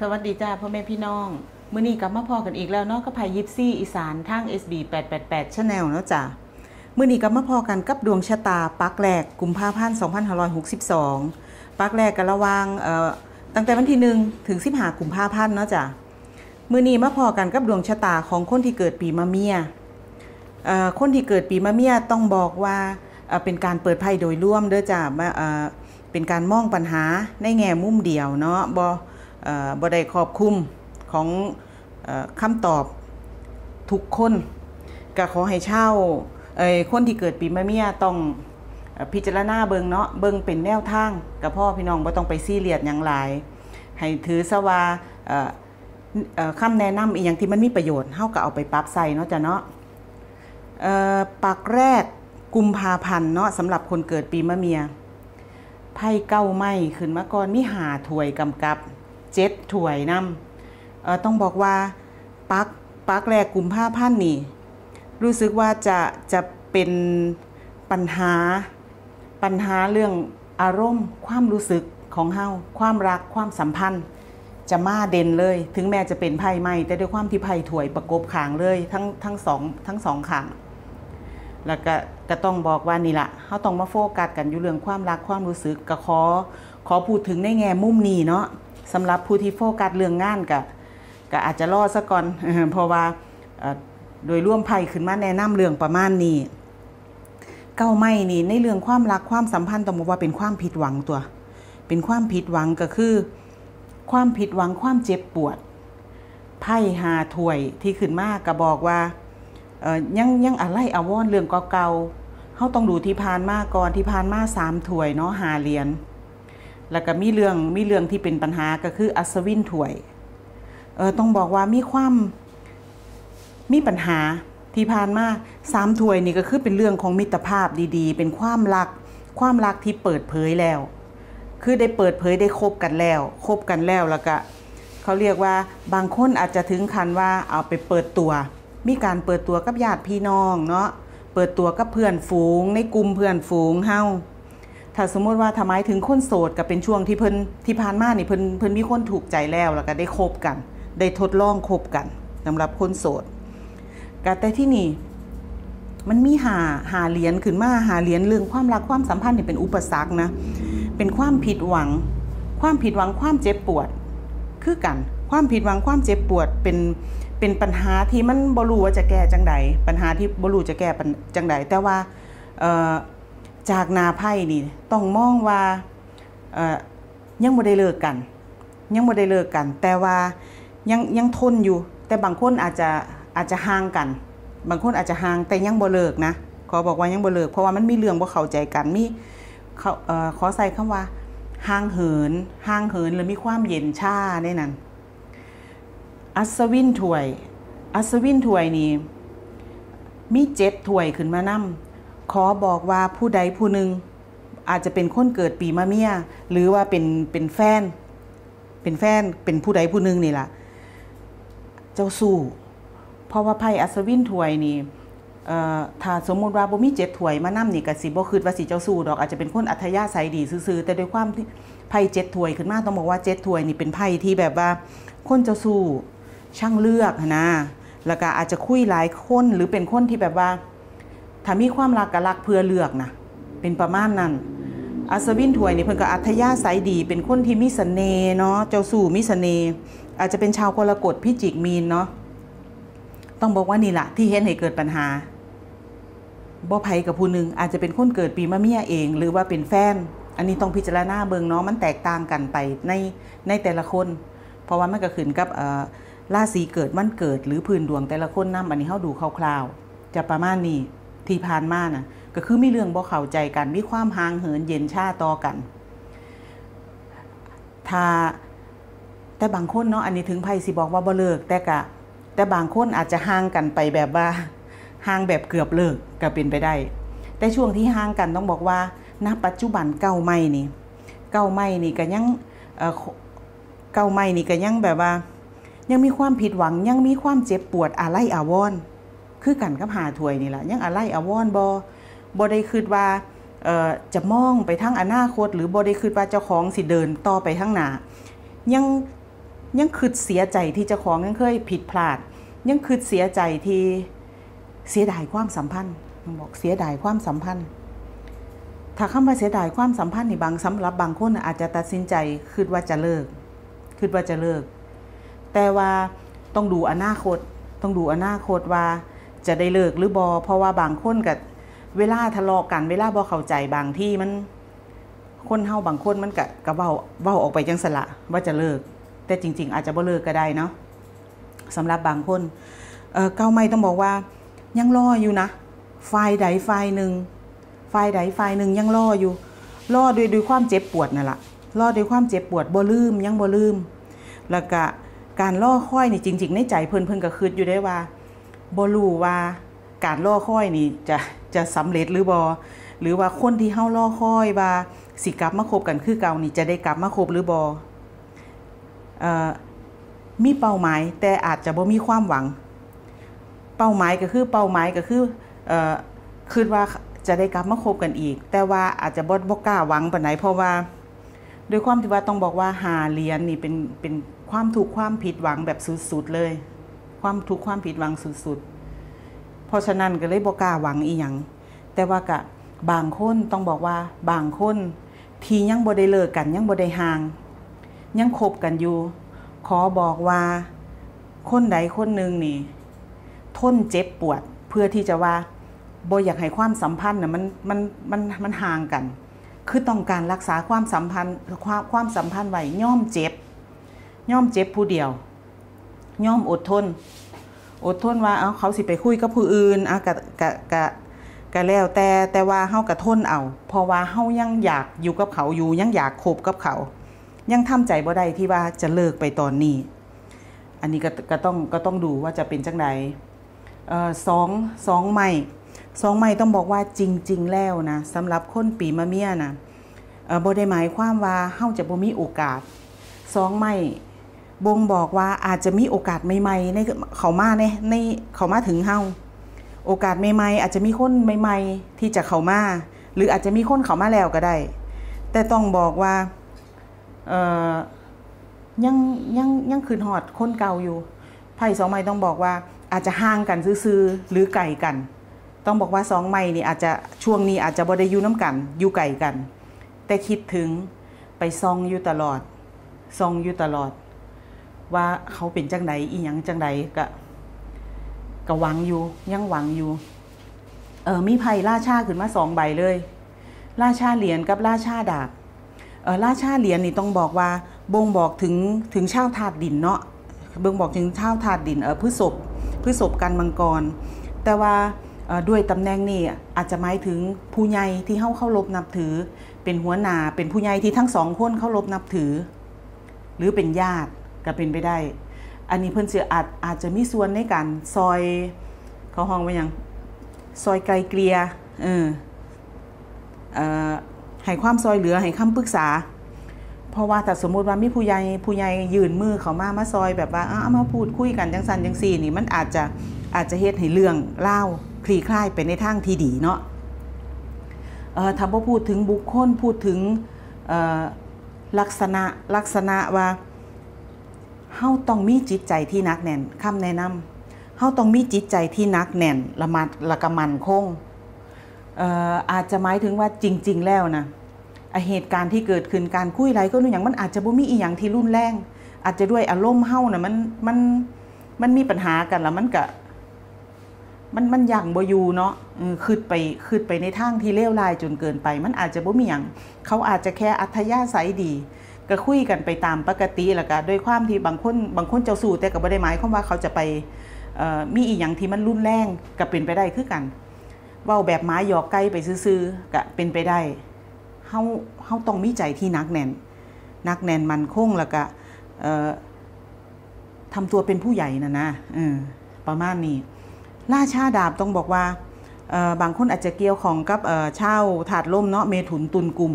สวัสดีจ้าพ่อแม่พี่น้องมื้อนี้กลับมาพอกันอีกแล้วเนาะกับไผ่ยิปซี่อีสานทาง SB 888 Channel เนาะจ้ามื้อนี้กลับมาพอกันกับดวงชะตาปักแรกกุมภาพันธ์2562 ปักแรกกันระว่างเอ่อตั้งแต่วันที่ 1 ถึง 15 กุมภาพันธ์เนาะจ้ามื้อนี้มาพอกันกับดวงชะตาของคนที่เกิดปีมะเมียเอ่อคนที่เกิดปีมะเมียต้องบอกว่าเอ่อเป็นการเปิดไพ่โดยร่วมเด้อจ้ามาเอ่อเป็นการมองปัญหาในแง่มุมเดียวเนาะบ่เอ่อ บ่ได้ครอบคลุมของอคำตอบทุกคนก็ขอให้เช่าเอ้คนที่เกิดปีมะเมียต้องพิจารณาเบิงเนาะเบิงเป็นแนวทางกับพ่อพี่น้องบ่ต้องไปซีเรียสหยังหลาย ให้ถือซะว่าเอ่อเอ่อคำแนะนำอีกอย่างที่มันมีประโยชน์เฮาก็เอาไปปรับใส่เนาะจ้ะเนาะปักแรกกุมภาพันธ์เนาะสำหรับคนเกิดปีมะเมียไพ่เก้าไม้ขึ้นมาก่อนมีหาถวยกำกับ เจ็ดถวยนำเอ่อต้องบอกว่าปักปักแรกกลุ่มภาพันนี่ รู้สึกว่าจะจะเป็นปัญหาปัญหาเรื่องอารมณ์ ความรู้สึกของเฮาความรักความสัมพันธ์ จะมาเด่นเลย ถึงแม้จะเป็นไพ่ไม้แต่ด้วยความที่ไพ่ถวยประกบขางเลยทั้งทั้งสองทั้งสองขางแล้วก็ก็ต้องบอกว่านี่ละเขาต้องมาโฟกัสกันอยู่เรื่องความรักความรู้สึกก็ขอขอพูดถึงในแง่มุมนี้เนาะ สำหรับผู้ที่โฟกัสเรื่องงานก็ก็อาจจะรอซะก่อนเพราะว่าโดยร่วมไพ่ขึ้นมาแนะนำเรื่องประมาณนี้ เก้าไม่นี่ในเรื่องความรักความสัมพันธ์ต้องบอกว่าเป็นความผิดหวังตัว เป็นความผิดหวังก็คือ ความผิดหวังความเจ็บปวดไพ่หาถ้วยที่ขึ้นมาก็บอกว่ายังยังอะไรอาวรณ์เรื่องเก่าๆเขาต้องดูที่ผ่านมาก่อนที่ผ่านมาสามถ้วยเนาะหาเหรียญ แล้วก็มีเรื่องมีเรื่องที่เป็นปัญหาก็คืออัศวินถวยเออต้องบอกว่ามีความมีปัญหาที่ผ่านมาสามถวยนี่ก็คือเป็นเรื่องของมิตรภาพดีๆ เป็นความรักความรักที่เปิดเผยแล้ว คือได้เปิดเผยได้คบกันแล้วคบกันแล้วแล้วก็เขาเรียกว่าบางคนอาจจะถึงคันว่าเอาไปเปิดตัว มีการเปิดตัวกับญาติพี่น้องเนาะเปิดตัวกับเพื่อนฝูงในกลุ่มเพื่อนฝูงเฮา ถ้าสมมติว่าทำไมถึงคนโสดก็เป็นช่วงที่เพิ่นที่ผ่านมานี่เพิ่นเพิ่นมีคนถูกใจแล้วแล้วก็ได้คบกัน ได้ทดลองคบกันสำหรับคนโสดก็แต่ที่นี่มันมีหาหาเหรียญขึ้นมาหาเหรียญเรื่องความรักความสัมพันธ์เนี่ยเป็นอุปสรรคนะ เป็นความผิดหวัง ความผิดหวังความเจ็บปวด คือกัน ความผิดหวังความเจ็บปวดเป็นเป็นปัญหาที่มันบรูว่าจะแก้จังใดปัญหาที่บรูจะแก้จังใดแต่ว่าเอ่อ จากนาไพ่นี่ต้องมองว่ายังบ่ได้เลิกกัน ยังบ่ได้เลิกกัน แต่ว่ายังยังทนอยู่ แต่บางคนอาจจะอาจจะห่างกัน บางคนอาจจะห่างแต่ยังบ่เลิกนะขอบอกว่ายังบ่เลิกเพราะว่ามันมีเรื่องบ่เข้าใจกันมีเขาเอ่อขอใส่คำว่าห่างเหินห่างเหินหรือมีความเย็นชาในนั้น อัศวินถวย อัศวินถวยนี่มีเจ็ดถวยขึ้นมานำ ขอบอกว่าผู้ใดผู้หนึ่งอาจจะเป็นคนเกิดปีมะเมีย หรือว่าเป็นเป็นแฟน เป็นแฟนเป็นผู้ใดผู้หนึ่งนี่ล่ะ เจ้าสู้ เพราะว่าไพ่อัศวินถวยนี่ถ้าสมมุติว่าบ่มีเจ็ดถวยมานำนี่ก็สิบ่คิดว่าสิเจ้าสู้ดอกอาจจะเป็นคนอัธยาศัยดีซื่อๆแต่ด้วยความที่ไพ่เจ็ดถวยขึ้นมาต้องบอกว่าเจ็ดถวยนี่เป็นไพ่ที่แบบว่า คนเจ้าสู้ช่างเลือกนะแล้วก็อาจจะคุยหลายคนหรือเป็นคนที่แบบว่า ถ้ามีความรักก็รักเพื่อเลือกนะเป็นประมาณนั้น อัศวินถวยนี่เพิ่นก็อัธยาศัยดี เป็นคนที่มีเสน่ห์เนาะเจ้าสู่มีเสน่ห์อาจจะเป็นชาวกรกฎพิจิกมีนเนาะต้องบอกว่านี่แหละที่เห็นให้เกิดปัญหาบ่ไผกับผู้หนึงอาจจะเป็นคนเกิดปีมะเมียเอง หรือว่าเป็นแฟน อันนี้ต้องพิจารณาเบิงเนาะมันแตกต่างกันไปในในแต่ละคน เพราะว่ามันก็ขึ้นกับเอ่อราศีเกิดวันเกิดหรือพื้นดวงแต่ละคนนำอันนี้เฮาดูคร่าวๆจะประมาณนี้ ที่ผ่านมาน่ะก็คือมีเรื่องบ่เข้าใจกัน มีความห่างเหินเย็นชาต่อกันถ้าแต่บางคนเนาะอันนี้ถึงไพ่สิบอกว่าบ่เลิก แต่กะ แต่บางคนอาจจะห่างกันไปแบบว่าห่างแบบเกือบเลิกก็เป็นไปได้ แต่ช่วงที่ห่างกันต้องบอกว่าณปัจจุบันเก้าไม่นี่ เก้าไม่นี่ก็ยังเอ่อเก้าไม่นี่ก็ยังแบบว่า ยังมีความผิดหวังยังมีความเจ็บปวดอาลัยอาวรณ์ คือกันกับหาถวยนี่แหละยังอาลัยอาวรณ์บอบอได้คิดว่าจะมองไปทางอนาคต หรือบอได้คิดว่าเจ้าของสิเดินต่อไปข้งหนายังยังคืดเสียใจที่เจ้าของยังเคยผิดพลาด ยังคืดเสียใจที่เสียดายความสัมพันธ์บอกเสียดายความสัมพันธ์ ถ้าคำว่าเสียดายความสัมพันธ์นี่บางสำหรับบางคนอาจจะตัดสินใจคิดว่าจะเลิกคิดว่าจะเลิก แต่ว่าต้องดูอนาคต ต้องดูอนาคตว่า จะได้เลิกหรือบอเพราะว่าบางคนกับเวลาทะเลาะกัน เวลาบ่เข้าใจบางที่มันคนเฮาบางคนมันกะกะเว้าเว้าออกไปจังสละว่าจะเลิก แต่จริง ๆ อาจจะบ่เลิกก็ได้เนาะสำหรับบางคนเออเก้าไม่ต้องบอกว่า ยังรออยู่นะฝ่ายใดฝ่ายหนึ่งฝ่ายใดฝ่ายหนึ่งยังรออยู่รอด้วยด้วยความเจ็บปวดนั่นแหละรอด้วยความเจ็บปวดบ่ลืมยังบ่ลืม แล้วก็การล่อค่อยนี่จริง ๆ ในใจเพิ่นเพิ่นก็คิดอยู่ได้ว่า บ่รู้ว่าการล่อค่อยนี่จะจะสำเร็จหรือบอหรือว่าคนที่เฮาล่อค่อยว่าสิกลับมาคบกันคือเก่านี่จะได้กลับมาคบหรือบอเอ่อมีเป้าหมายแต่อาจจะบ่มีความหวัง เป้าหมายก็คือเป้าหมายก็คือเอ่อคิดว่าจะได้กลับมาคบกันอีก แต่ว่าอาจจะบ่บ่กล้าหวังปานไหนเพราะว่าด้วยความที่ว่าต้องบอกว่าหาเหรียญนี่เป็นเป็นความถูกความผิดหวังแบบสุดๆเลย ความถูกความผิดหวังสุดๆ เพราะฉะนั้นก็เลยบ่กล้าหวังอีหยังแต่ว่ากะบางคนต้องบอกว่าบางคนที่ยังบ่ได้เลิกกันยังบ่ได้ห่าง ยังคบกันอยู่ ขอบอกว่าคนใดคนหนึ่งนี่ ทนเจ็บปวดเพื่อที่จะว่าบ่อยากให้ความสัมพันธ์น่ะมันมันมันมันห่างกัน คือต้องการรักษาความสัมพันธ์ความความสัมพันธ์ไว้ย่อมเจ็บย่อมเจ็บผู้เดียว ย่อมอดทน อดทนว่าเอาเขาสิไปคุยกับผู้อื่นอะกะกะกะกะแล้วแต่แต่ว่าเฮากะทนเอา เพราะว่าเฮายังอยากอยู่กับเขาอยู่ยังอยากคบกับเขา ยังทำใจบ่ได้ที่ว่าจะเลิกไปตอนนี้ อันนี้ก็ก็ต้องก็ต้องดูว่าจะเป็นจังไดเอ่อสองสองใหม่สองใหม่ต้องบอกว่าจริง ๆ แล้วนะสำหรับคนปีมะเมียนะเอ่อบ่ได้หมายความว่าเฮาจะบ่มีโอกาสสองใหม่ บ่งบอกว่าอาจจะมีโอกาสใหม่ๆในเขามาในในเขามาถึงเฮาโอกาสใหม่ๆอาจจะมีคนใหม่ๆที่จะเขามาหรืออาจจะมีคนเขามาแล้วก็ได้ แต่ต้องบอกว่าเอ่อยังยังยังคืนหอดคนเก่าอยู่ไพ่สองไม้ต้องบอกว่าอาจจะห่างกันซื่อๆหรือไก่กัน ต้องบอกว่าสองไม้นี่อาจจะช่วงนี้อาจจะบ่ได้อยู่น้ำกันอยู่ไก่กัน แต่คิดถึงไปซองอยู่ตลอดซองอยู่ตลอด ว่าเขาเป็นจังใดอีหยังจังใดก็ก็หวังอยู่ยังหวังอยู่ เออมีไพ่ล่าชาขึ้นมาสองใบเลยราชาเหรียญกับราชาดาบเออราชาเหรียญนี่ต้องบอกว่าบ่งบอกถึงถึงชาวธาตุดินเนาะบ่งบอกถึงชาวธาตุดินเออพฤษภพฤษภกันมังกร แต่ว่าด้วยตำแหน่งนี่อาจจะหมายถึงผู้ใหญ่ที่เฮาเคารพนับถือ เป็นหัวหน้าเป็นผู้ใหญ่ที่ทั้งสองคนเคารพนับถือ หรือเป็นญาติ ก็เป็นไปได้ อันนี้เพิ่นสิอาจอาจจะมีส่วนในการซอย เขาห้องไว่าหยังซอยไกลเกลียเออเอ่อให้ความซอยเหลือให้คำปรึกษา เพราะว่าแต่สมมติว่ามีผู้ใหญ่ผู้ใหญ่ยืนมือเขามามาซอยแบบว่าอ้ามาพูดคุยกันจังสันจังสี่นี่มันอาจจะอาจจะเฮ็ดให้เรื่องเล่าคลี่คลายไปในทางที่ดีเนาะเอ่อถ้าพูดถึงบุคคลพูดถึงลักษณะลักษณะว่า เฮาต้องมีจิตใจที่นักแน่นคำแนะนำเฮาต้องมีจิตใจที่นักแน่นละมัดละกะมันคงเอ่ออาจจะหมายถึงว่าจริง ๆ แล้วนะเหตุการณ์ที่เกิดขึ้นการคุยไรก็นู่นอย่างมันอาจจะบ่มีอีหยังที่รุนแรง อาจจะด้วยอารมณ์เฮานะมันมันมันมีปัญหากันแล้วมันก็มันมันยังบ่อยู่เนาะคืดไปคืดไปในทางที่เลวร้ายจนเกินไป มันอาจจะบ่มีหยังเขาอาจจะแค่อัธยาศัยดี ก็คุยกันไปตามปกติแล้วก็ด้วยความที่บางคนบางคนเจ้าสู้แต่ก็บ่ได้หมายความว่าเขาจะไปมีอีหยังที่มันรุนแรงก็เป็นไปได้คือกันเว้าแบบหมาหยอกไก่ไปซื่อๆก็เป็นไปได้เฮาเฮาต้องมีใจที่นักแน่นนักแน่นมันคงแล้วก็ทำตัวเป็นผู้ใหญ่นะนะประมาณนี้ราชาดาบต้องบอกว่าบางคนอาจจะเกี่ยวของกับเอ่อเช่าถาดล่มเนาะเมถุนตุนกลุ่ม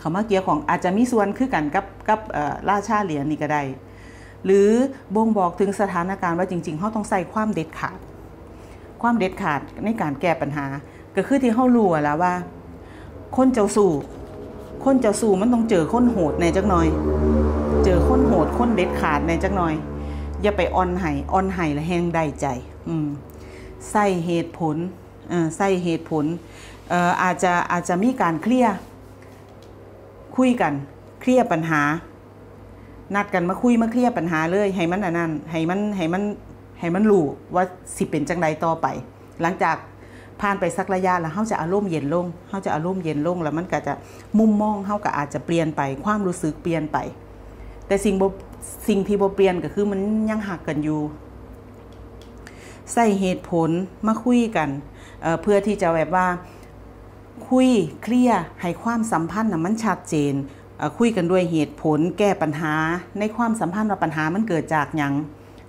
เขามาเกี่ยวของอาจจะมีส่วนคือกันกับกับราชาเหรียญนี่ก็ได้หรือบ่งบอกถึงสถานการณ์ว่าจริงๆเขาต้องใส่ความเด็ดขาด ความเด็ดขาดในการแก้ปัญหา ก็คือที่เขารู้แล้วว่า คนเจ้าสู่คนเจ้าสู่มันต้องเจอคนโหดในจักหน่อย เจอคนโหดคนเด็ดขาดในจักหน่อย อย่าไปออนไห้ออนไห้และแหงได้ใจอืมใส่เหตุผลใส่เหตุผลอออาจจะอาจจะมีการเคลียร์ คุยกันเคลียร์ปัญหา นัดกันมาคุยมาเคลียร์ปัญหาเลย ให้มันอันนั้นให้มันให้มันให้มันรู้ว่าสิเป็นจังใดต่อไป หลังจากผ่านไปสักระยะแล้วเฮาจะอารมณ์เย็นลงเฮาจะอารมณ์เย็นลงแล้วมันก็จะมุมมองเฮาก็อาจจะเปลี่ยนไป ความรู้สึกเปลี่ยนไป แต่สิ่งบสิ่งที่บเปลี่ยนก็คือมันยังหักกันอยู่ใส่เหตุผลมาคุยกันเเพื่อที่จะแบบว่า คุยเคลียร์ให้ความสัมพันธ์น่ะมันชัดเจน คุยกันด้วยเหตุผลแก้ปัญหา ในความสัมพันธ์ว่าปัญหามันเกิดจากหยัง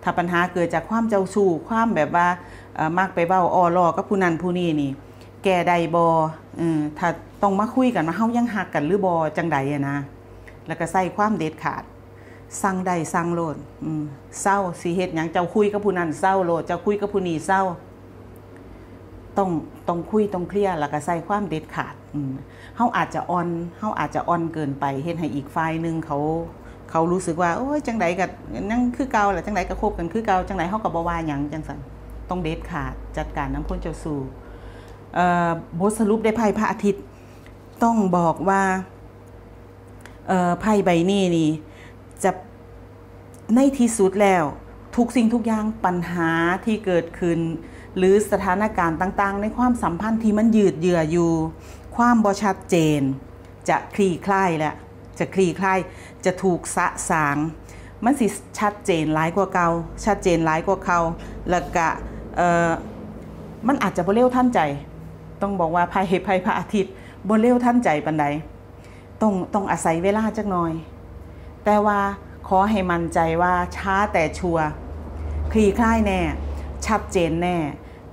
ถ้าปัญหาเกิดจากความเจ้าชู้ความแบบว่ามักไปเบ้าอ้อลอกับผู้นั้นผู้นี้นี่ แก้ใดบอถ้าต้องมาคุยกันว่าเฮายังหักกันหรือบอจังใดอะนะ แล้วก็ใส่ความเด็ดขาดสั่งได้สั่งโลดเศร้าสิเฮ็ดหยังเจ้าคุยกับผู้นั้นเศร้าโลดเจ้าคุยกับผู้นี้เศร้า ต้องต้องคุยต้องเคลียร์แล้วก็ใส่ความเด็ดขาดเฮาอาจจะอ่อนเฮาอาจจะอ่อนเกินไปเฮ็ดให้อีกฝ่ายหนึงเขาเขารู้สึกว่าโอ้ยจังไดก็ยังคือเก่าแหละจังไดก็คบกันคือเก่าจังไดเฮาก็บ่ว่าหยังจังซั่นต้องเด็ดขาดจัดการน้ำพ้นเจ้าสู่เอ่อบทสรุปได้ไพ่พระอาทิตย์ ต้องบอกว่าไพ่ใบนี้นี่จะในที่สุดแล้ว ทุกสิ่งทุกอย่างปัญหาที่เกิดขึ้น หรือสถานการณ์ต่างๆ ในความสัมพันธ์ที่มันยืดเยื้ออยู่ ความบ่ชัดเจน จะคลี่คลายแล้วจะคลี่คลายจะถูกสะสาง มันสิชัดเจนหลายกว่าเก่าชัดเจนหลายกว่าเขาแล้วก็เอ่อมันอาจจะบ่เร็วท่านใจ ต้องบอกว่าภัยเหตุภัยพระอาทิตย์บ่เร็วท่านใจปันใดต้องต้องอาศัยเวลาจักหน่อย แต่ว่าขอให้มั่นใจว่าช้าแต่ชัวร์คลี่คลายแน่ ชัดเจนแน่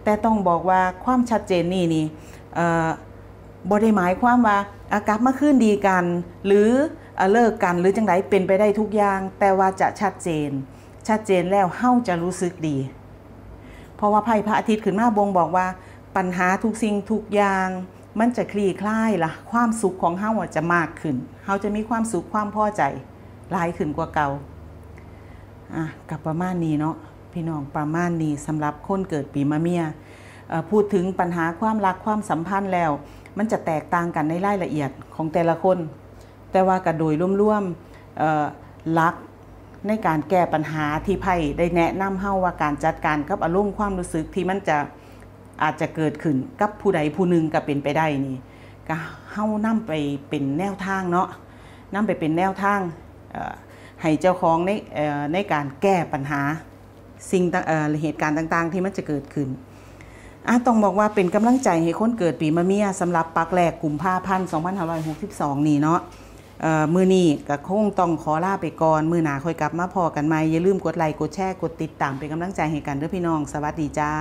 แต่ต้องบอกว่าความชัดเจนนี่นี่เอ่อบได้หมายความว่าอากลับมาคืนดีกัน หรือเอ่อเลิกกันหรือจังไดเป็นไปได้ทุกอย่าง แต่ว่าจะชัดเจน ชัดเจนแล้วเฮาจะรู้สึกดี เพราะว่าไพ่พระอาทิตย์ขึ้นมาบ่งบอกว่า ปัญหาทุกสิ่งทุกอย่าง มันจะคลี่คลายละความสุขของเฮาจะมากขึ้นเฮาจะมีความสุขความพอใจหลายขึ้นกว่าเก่าอะกับประมาณนี้เนาะ พี่น้องประมาณนี้สำหรับคนเกิดปีมะเมียพูดถึงปัญหาความรักความสัมพันธ์แล้ว มันจะแตกต่างกันในรายละเอียดของแต่ละคน แต่ว่ากันโดยร่วมๆเอ่อลักในการแก้ปัญหาที่ไพ่ได้แนะนำเฮาว่าการจัดการกับอารมณ์ความรู้สึกที่มันจะอาจจะเกิดขึ้นกับผู้ใดผู้หนึ่งก็เป็นไปได้นี่ก็เฮานำไปเป็นแนวทางเนาะนำไปเป็นแนวทางให้เจ้าของในในการแก้ปัญหา สิ่งต่างเเหตุการณ์ต่างๆ ที่มันจะเกิดขึ้นอะต้องบอกว่าเป็นกำลังใจให้คนเกิดปีมะเมียสำหรับปักแรกกลุ่มผ้าพันธ์2562นี่เนาะมือนี้ก็คงต้องขอลาไปก่อน มือหนาค่อยกลับมาพอกันไหมอย่าลืมกดไลค์กดแชร์กดติดตามเป็นกำลังใจให้กันเด้อพี่น้อง สวัสดีจ้า